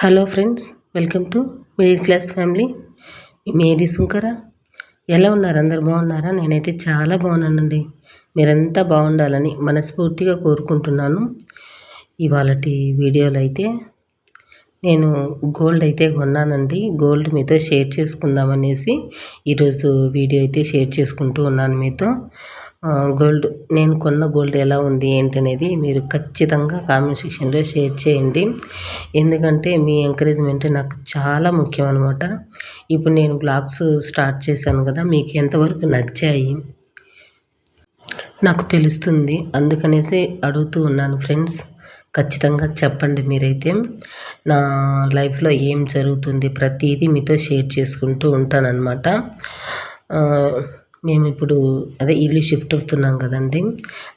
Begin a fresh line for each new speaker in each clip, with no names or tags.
Hello friends welcome to middle class family. Mary Sunkara ఎలా ఉన్నారు? అందరు బాగున్నారా? నేనైతే చాలా బాగున్నానండి. మీరంతా బాగుండాలని మనస్ఫూర్తిగా కోరుకుంటున్నాను. ఇవాళటి వీడియోలో అయితే నేను గోల్డ్ అయితే కొన్నానండి. గోల్డ్ మీతో షేర్ చేసుకుందామనేసి ఈరోజు వీడియో అయితే షేర్ చేసుకుంటూ ఉన్నాను మీతో. గోల్డ్ నేను కొన్న గోల్డ్ ఎలా ఉంది ఏంటనేది మీరు ఖచ్చితంగా కామెంట్ సెక్షన్లో షేర్ చేయండి. ఎందుకంటే మీ ఎంకరేజ్మెంట్ నాకు చాలా ముఖ్యం అనమాట ఇప్పుడు నేను బ్లాగ్స్ స్టార్ట్ చేశాను కదా మీకు ఎంతవరకు నచ్చాయి? నాకు తెలుస్తుంది. అందుకనేసి అడుగుతూ ఉన్నాను ఫ్రెండ్స్ ఖచ్చితంగా చెప్పండి మీరైతే. నా లైఫ్లో ఏం జరుగుతుంది ప్రతిదీ మీతో షేర్ చేసుకుంటూ ఉంటానన్నమాట. మేము ఇప్పుడు అదే ఇల్లు షిఫ్ట్ అవుతున్నాం కదండి.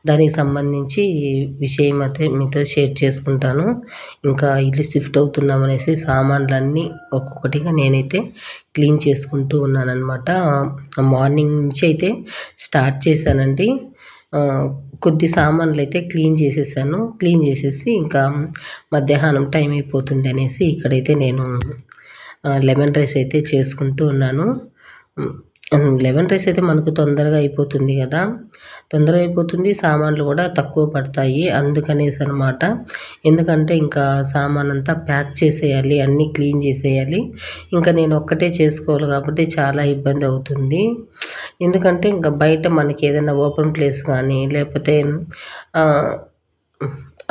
దానికి సంబంధించి విషయం అయితే మీతో షేర్ చేసుకుంటాను. ఇంకా ఇల్లు షిఫ్ట్ అవుతున్నాం అనేసి సామాన్లన్నీ ఒక్కొక్కటిగా నేనైతే క్లీన్ చేసుకుంటూ ఉన్నానన్నమాట. మార్నింగ్ నుంచి అయితే స్టార్ట్ చేశానండి. కొద్ది సామాన్లు అయితే క్లీన్ చేసేసాను. క్లీన్ చేసేసి ఇంకా మధ్యాహ్నం టైం అయిపోతుంది అనేసి ఇక్కడైతే నేను లెమన్ రైస్ అయితే చేసుకుంటూ ఉన్నాను. లెమన్ రైస్ అయితే మనకు తొందరగా అయిపోతుంది కదా. తొందరగా అయిపోతుంది సామాన్లు కూడా తక్కువ పడతాయి అందుకనేసి అనమాట ఎందుకంటే ఇంకా సామాన్ అంతా ప్యాక్ చేసేయాలి అన్నీ క్లీన్ చేసేయాలి. ఇంకా నేను ఒక్కటే చేసుకోవాలి కాబట్టి చాలా ఇబ్బంది అవుతుంది. ఎందుకంటే ఇంకా బయట మనకి ఏదైనా ఓపెన్ ప్లేస్ కానీ లేకపోతే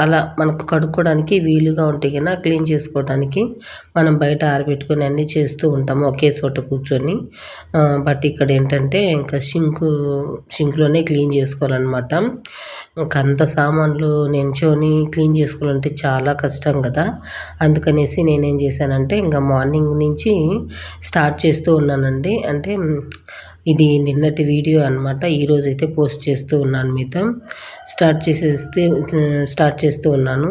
అలా మనకు కడుక్కోవడానికి వీలుగా ఉంటే కన్నా క్లీన్ చేసుకోవడానికి మనం బయట ఆరబెట్టుకొని అన్నీ చేస్తూ ఉంటాము. ఒకే చోట కూర్చొని. బట్ ఇక్కడ ఏంటంటే ఇంకా సింకు సింక్లోనే క్లీన్ చేసుకోవాలన్నమాట. ఇంకా అంత సామాన్లు నించొని క్లీన్ చేసుకోవాలంటే చాలా కష్టం కదా. అందుకనేసి నేనేం చేశానంటే ఇంకా మార్నింగ్ నుంచి స్టార్ట్ చేస్తూ ఉన్నానండి. అంటే ఇది నిన్నటి వీడియో అనమాట అయితే పోస్ట్ చేస్తూ ఉన్నాను మీతో. స్టార్ట్ చేసేస్తే స్టార్ట్ చేస్తూ ఉన్నాను.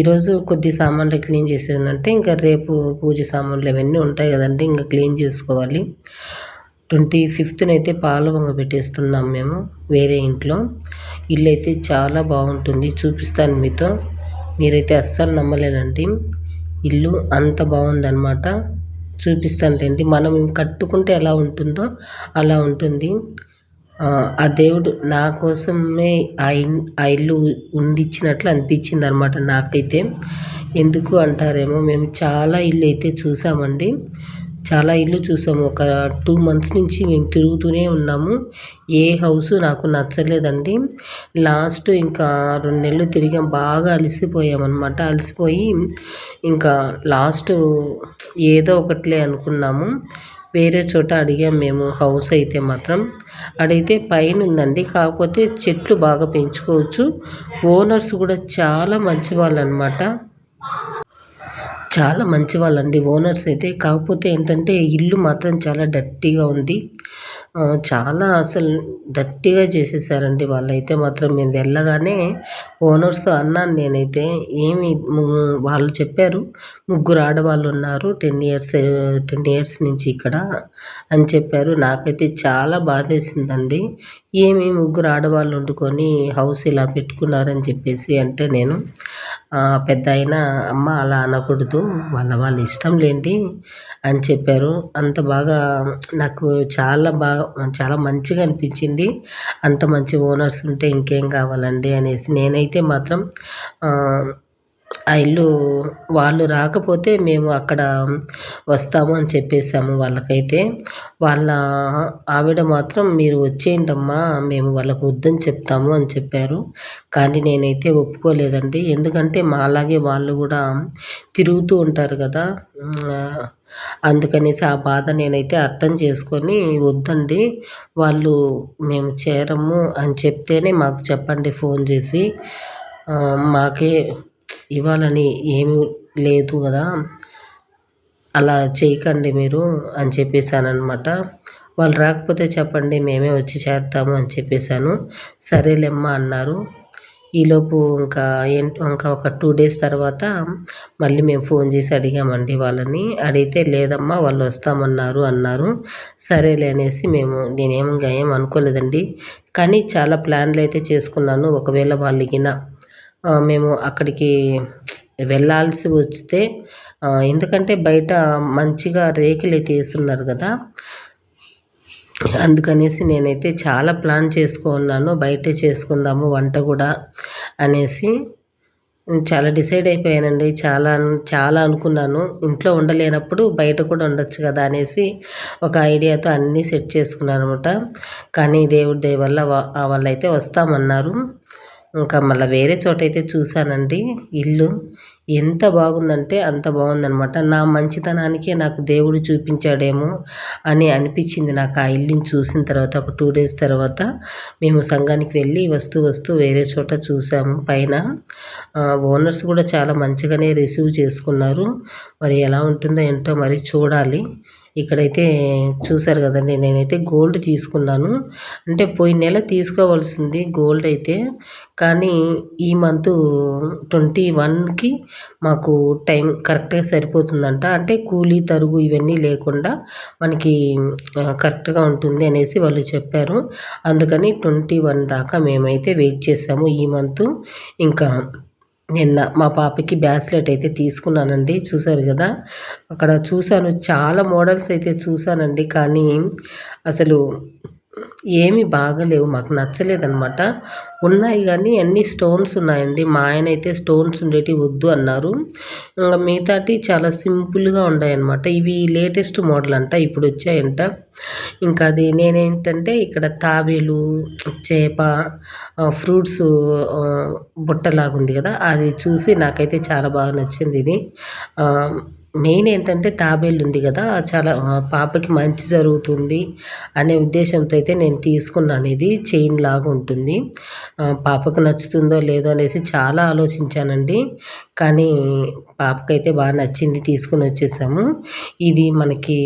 ఈరోజు కొద్ది సామాన్లు క్లీన్ చేసేదంటే ఇంకా రేపు పూజ సామాన్లు అవన్నీ ఉంటాయి కదండి ఇంకా క్లీన్ చేసుకోవాలి. ట్వంటీ ఫిఫ్త్న అయితే పాల పెట్టేస్తున్నాం మేము వేరే ఇంట్లో. ఇల్లు అయితే చాలా బాగుంటుంది చూపిస్తాను మీతో. మీరైతే అస్సలు నమ్మలేనండి ఇల్లు అంత బాగుందన్నమాట. చూపిస్తానులేండి. మనం కట్టుకుంటే ఎలా ఉంటుందో అలా ఉంటుంది. ఆ దేవుడు నా కోసమే ఆ ఆ ఇల్లు ఉండిచ్చినట్లు అనిపించింది అనమాట నాకైతే. ఎందుకు అంటారేమో మేము చాలా ఇల్లు అయితే చూసామండి. చాలా ఇల్లు చూసాము. ఒక టూ మంత్స్ నుంచి మేము తిరుగుతూనే ఉన్నాము. ఏ హౌస్ నాకు నచ్చలేదండి. లాస్ట్ ఇంకా రెండు నెలలు తిరిగాం. బాగా అలసిపోయామన్నమాట. అలసిపోయి ఇంకా లాస్ట్ ఏదో ఒకట్లే అనుకున్నాము. వేరే చోట అడిగాం మేము హౌస్ అయితే మాత్రం. అడిగితే పైన ఉందండి. కాకపోతే చెట్లు బాగా పెంచుకోవచ్చు. ఓనర్స్ కూడా చాలా మంచి వాళ్ళు అనమాట చాలా మంచి వాళ్ళండి ఓనర్స్ అయితే. కాకపోతే ఏంటంటే ఇల్లు మాత్రం చాలా డర్టీగా ఉంది. చాలా అసలు డర్టీగా చేసేసారండి. వాళ్ళైతే మాత్రం మేము వెళ్ళగానే ఓనర్స్తో అన్నాను నేనైతే. ఏమి వాళ్ళు చెప్పారు ముగ్గురు ఆడవాళ్ళు ఉన్నారు టెన్ ఇయర్స్ టెన్ ఇయర్స్ నుంచి ఇక్కడ అని చెప్పారు. నాకైతే చాలా బాధేసిందండి. ఏమి ముగ్గురు ఆడవాళ్ళు వండుకొని హౌస్ ఇలా పెట్టుకున్నారని చెప్పేసి అంటే నేను పెద్ద అయినా అమ్మ అలా అనకూడదు వాళ్ళ వాళ్ళ ఇష్టం లేండి అని చెప్పారు. అంత బాగా నాకు చాలా బాగా చాలా మంచిగా అనిపించింది. అంత మంచి ఓనర్స్ ఉంటే ఇంకేం కావాలండి అనేసి నేనైతే మాత్రం ఆ ఇల్లు వాళ్ళు రాకపోతే మేము అక్కడ వస్తాము అని చెప్పేసాము వాళ్ళకైతే. వాళ్ళ ఆవిడ మాత్రం మీరు వచ్చేయండమ్మా మేము వాళ్ళకు వద్దని చెప్తాము అని చెప్పారు. కానీ నేనైతే ఒప్పుకోలేదండి. ఎందుకంటే మాలాగే వాళ్ళు కూడా తిరుగుతూ ఉంటారు కదా. అందుకనేసి ఆ బాధ నేనైతే అర్థం చేసుకొని వద్దండి వాళ్ళు మేము చేరము అని చెప్తేనే మాకు చెప్పండి ఫోన్ చేసి. మాకే ఇవ్వాలని ఏమీ లేదు కదా. అలా చేయకండి మీరు అని చెప్పేసానమాట వాళ్ళు రాకపోతే చెప్పండి మేమే వచ్చి చేరుతాము అని చెప్పేశాను. సరేలేమ్మా అన్నారు. ఈలోపు ఇంకా ఏంటో ఇంకా ఒక టూ డేస్ తర్వాత మళ్ళీ మేము ఫోన్ చేసి అడిగామండి వాళ్ళని. అడిగితే లేదమ్మా వాళ్ళు వస్తామన్నారు అన్నారు. సరేలే అనేసి మేము నేనేం ఏం అనుకోలేదండి. కానీ చాలా ప్లాన్లు అయితే చేసుకున్నాను. ఒకవేళ వాళ్ళకిన మేము అక్కడికి వెళ్ళాల్సి వస్తే ఎందుకంటే బయట మంచిగా రేకులు అయితే వేస్తున్నారు కదా. అందుకనేసి నేనైతే చాలా ప్లాన్ చేసుకున్నాను బయటే చేసుకుందాము వంట కూడా అనేసి. చాలా డిసైడ్ అయిపోయానండి చాలా చాలా అనుకున్నాను. ఇంట్లో ఉండలేనప్పుడు బయట కూడా ఉండొచ్చు కదా అనేసి ఒక ఐడియాతో అన్నీ సెట్ చేసుకున్నాను అనమాట కానీ దేవుడి దయ వల్ల వాళ్ళైతే వస్తామన్నారు. ఇంకా మళ్ళీ వేరే చోట అయితే చూశానండి. ఇల్లు ఎంత బాగుందంటే అంత బాగుందనమాట నా మంచితనానికే నాకు దేవుడు చూపించాడేమో అని అనిపించింది నాకు ఆ ఇల్లుని చూసిన తర్వాత ఒక టూ డేస్ తర్వాత. మేము సంఘానికి వెళ్ళి వస్తూ వస్తూ వేరే చోట చూసాము. పైన ఓనర్స్ కూడా చాలా మంచిగానే రిసీవ్ చేసుకున్నారు. మరి ఎలా ఉంటుందో ఏంటో మరి చూడాలి. ఇక్కడైతే చూసారు కదండి నేనైతే గోల్డ్ తీసుకున్నాను. అంటే పోయిన నెల తీసుకోవాల్సింది గోల్డ్ అయితే. కానీ ఈ మంత్ ట్వంటీ వన్కి మాకు టైం కరెక్ట్గా సరిపోతుందంట. అంటే కూలీ తరుగు ఇవన్నీ లేకుండా మనకి కరెక్ట్గా ఉంటుంది అనేసి వాళ్ళు చెప్పారు. అందుకని ట్వంటీ వన్ దాకా మేమైతే వెయిట్ చేసాము ఈ మంత్. ఇంకా నిన్న మా పాపకి బ్యాస్లెట్ అయితే తీసుకున్నానండి చూశారు కదా? అక్కడ చూశాను చాలా మోడల్స్ అయితే చూశానండి కానీ అసలు ఏమి బాగలేవు మాకు నచ్చలేదన్నమాట. ఉన్నాయి కానీ అన్ని స్టోన్స్ ఉన్నాయండి. మా ఆయన అయితే స్టోన్స్ ఉండేటివి వద్దు అన్నారు. ఇంకా మిగతాటి చాలా సింపుల్గా ఉన్నాయన్నమాట ఇవి లేటెస్ట్ మోడల్ అంట ఇప్పుడు వచ్చాయంట. ఇంకా అది నేనేంటంటే ఇక్కడ తాబేలు చేప ఫ్రూట్స్ బుట్టలాగా ఉంది కదా అది చూసి నాకైతే చాలా బాగా నచ్చింది ఇది. మెయిన్ ఏంటంటే తాబేలు ఉంది కదా చాలా పాపకి మంచి జరుగుతుంది అనే ఉద్దేశంతో అయితే నేను తీసుకున్నాను ఇది చైన్ లాగా ఉంటుంది. పాపకు నచ్చుతుందో లేదో అనేసి చాలా ఆలోచించానండి. కానీ పాపకైతే బాగా నచ్చింది తీసుకుని వచ్చేసాము. ఇది మనకి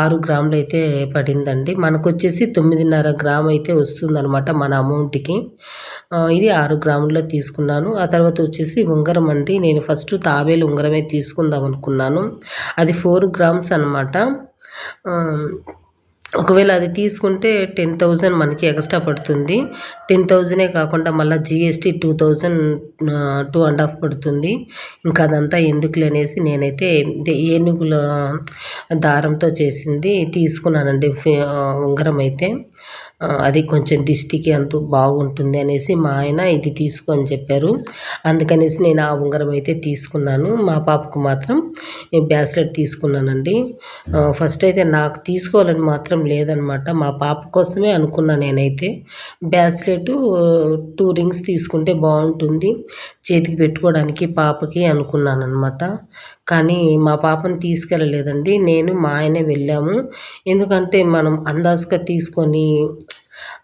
ఆరు గ్రాములు అయితే పడిందండి. మనకు వచ్చేసి తొమ్మిదిన్నర గ్రామ్ అయితే వస్తుందన్నమాట మన అమౌంట్కి. ఇది ఆరు గ్రాముల్లో తీసుకున్నాను. ఆ తర్వాత వచ్చేసి ఉంగరం అండి. నేను ఫస్ట్ తాబేలు ఉంగరమే తీసుకుందాం అనుకున్నాను. అది ఫోర్ గ్రామ్స్ అనమాట ఒకవేళ అది తీసుకుంటే టెన్ థౌజండ్ మనకి ఎక్స్ట్రా పడుతుంది. టెన్ థౌజండే కాకుండా మళ్ళీ GST two thousand two and half పడుతుంది. ఇంకా అదంతా ఎందుకులే అనేసి నేనైతే ఏనుగుల దారంతో చేసింది తీసుకున్నానండి ఉంగరం అయితే. అది కొంచెం దిష్టికి అంత బాగుంటుంది అనేసి మా ఆయన ఇది తీసుకో అని చెప్పారు. అందుకనేసి నేను ఆ ఉంగరం అయితే తీసుకున్నాను. మా పాపకు మాత్రం బ్రాస్లెట్ తీసుకున్నానండి. ఫస్ట్ అయితే నాకు తీసుకోవాలని మాత్రం లేదనమాట. మా పాప కోసమే అనుకున్నా నేనైతే. బ్రాస్లెట్ టూ రింగ్స్ తీసుకుంటే బాగుంటుంది. చేతికి పెట్టుకోవడానికి పాపకి అనుకున్నాను అనమాట కానీ మా పాపను తీసుకెళ్ళలేదండి. నేను మా ఆయనే వెళ్ళాము. ఎందుకంటే మనం అందాజుగా తీసుకొని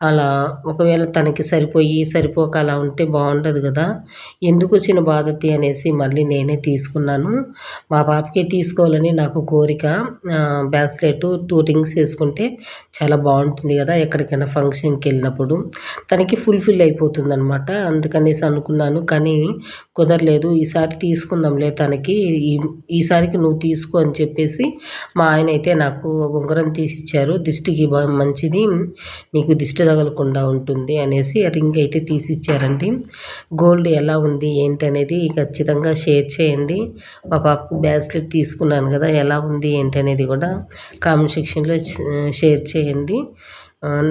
అలా ఒకవేళ తనకి సరిపోయి సరిపోక అలా ఉంటే బాగుండదు కదా. ఎందుకు వచ్చిన బాధతి అనేసి మళ్ళీ నేనే తీసుకున్నాను. మా పాపకే తీసుకోవాలని నాకు కోరిక. బ్రాస్లెట్ టూ రింగ్స్ వేసుకుంటే చాలా బాగుంటుంది కదా ఎక్కడికైనా ఫంక్షన్కి వెళ్ళినప్పుడు. తనకి ఫుల్ఫిల్ అయిపోతుంది అనమాట అందుకనేసి అనుకున్నాను. కానీ కుదరలేదు. ఈసారి తీసుకుందాంలే తనకి. ఈసారికి నువ్వు తీసుకో అని చెప్పేసి మా ఆయన అయితే నాకు ఉంగరం తీసిచ్చారు దిష్టికి మంచిది. నీకు దిష్టి తగలకుండా ఉంటుంది అనేసి రింగ్ అయితే తీసిచ్చారండి. గోల్డ్ ఎలా ఉంది ఏంటి అనేది ఖచ్చితంగా షేర్ చేయండి. మా పాపకు బ్యాస్లెట్ తీసుకున్నాను కదా ఎలా ఉంది ఏంటి అనేది కూడా కామెంట్ సెక్షన్లో షేర్ చేయండి.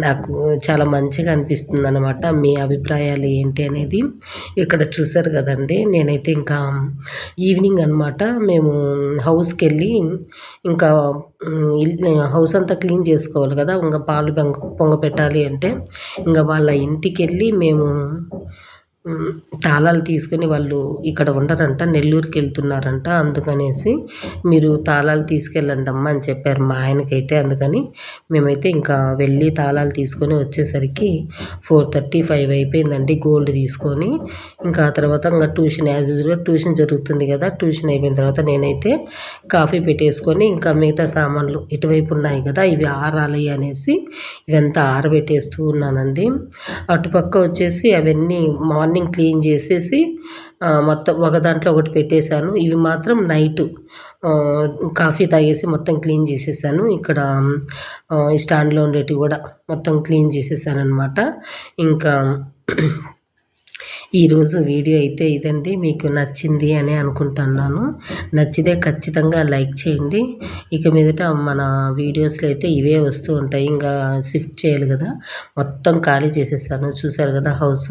నాకు చాలా మంచిగా అనిపిస్తుంది అనమాట మీ అభిప్రాయాలు ఏంటి అనేది ఇక్కడ చూసారు కదండి. నేనైతే ఇంకా ఈవినింగ్ అనమాట మేము హౌస్కి వెళ్ళి ఇంకా హౌస్ అంతా క్లీన్ చేసుకోవాలి కదా. ఇంకా పాలు పొంగ పొంగ పెట్టాలి అంటే ఇంకా వాళ్ళ ఇంటికి వెళ్ళి మేము తాళాలు తీసుకొని వాళ్ళు ఇక్కడ ఉండరంట నెల్లూరుకి వెళ్తున్నారంట అందుకనేసి మీరు తాళాలు తీసుకెళ్ళండి అమ్మ అని చెప్పారు మా ఆయనకైతే. అందుకని మేమైతే ఇంకా వెళ్ళి తాళాలు తీసుకొని వచ్చేసరికి ఫోర్ థర్టీ ఫైవ్ అయిపోయిందండి గోల్డ్ తీసుకొని. ఇంకా ఆ తర్వాత ఇంకా ట్యూషన్ యాజ్ యూజువల్గా ట్యూషన్ జరుగుతుంది కదా ట్యూషన్ అయిపోయిన తర్వాత నేనైతే కాఫీ పెట్టేసుకొని ఇంకా మిగతా సామాన్లు ఇటువైపు ఉన్నాయి కదా ఇవి ఆరాలి అనేసి ఇవంతా ఆరబెట్టేస్తూ ఉన్నానండి. అటుపక్క వచ్చేసి అవన్నీ మార్నింగ్ మార్నింగ్ క్లీన్ చేసేసి మొత్తం ఒక దాంట్లో ఒకటి పెట్టేశాను. ఇవి మాత్రం నైట్ కాఫీ తాగేసి మొత్తం క్లీన్ చేసేసాను. ఇక్కడ ఈ స్టాండ్లో ఉండేటివి కూడా మొత్తం క్లీన్ చేసేసాను అనమాట ఇంకా ఈరోజు వీడియో అయితే ఇదండి. మీకు నచ్చింది అని అనుకుంటున్నాను. నచ్చితే ఖచ్చితంగా లైక్ చేయండి. ఇక మీదట మన వీడియోస్లో అయితే ఇవే వస్తూ ఉంటాయి. ఇంకా షిఫ్ట్ చేయాలి కదా. మొత్తం ఖాళీ చేసేసాను. చూసారు కదా హౌస్.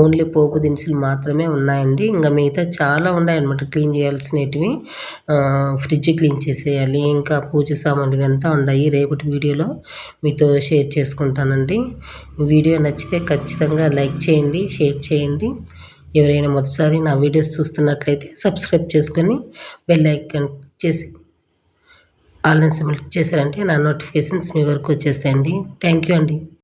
ఓన్లీ పోపు దినుసులు మాత్రమే ఉన్నాయండి. ఇంకా మిగతా చాలా ఉన్నాయన్నమాట. క్లీన్ చేయాల్సినవి ఫ్రిడ్జ్ క్లీన్ చేసేయాలి. ఇంకా పూజ సామాన్లు ఇవంతా ఉన్నాయి. రేపటి వీడియోలో మీతో షేర్ చేసుకుంటానండి. వీడియో నచ్చితే ఖచ్చితంగా లైక్ చేయండి షేర్ చేయండి. ఎవరైనా మొదటిసారి నా వీడియోస్ చూస్తున్నట్లయితే సబ్స్క్రైబ్ చేసుకొని బెల్ ఐకాన్ చేసి ఆన్లైన్ సెలెక్ట్ చేశారంటే నా నోటిఫికేషన్స్ మీ వరకు వచ్చేస్తాయండి. థ్యాంక్ యూ అండి.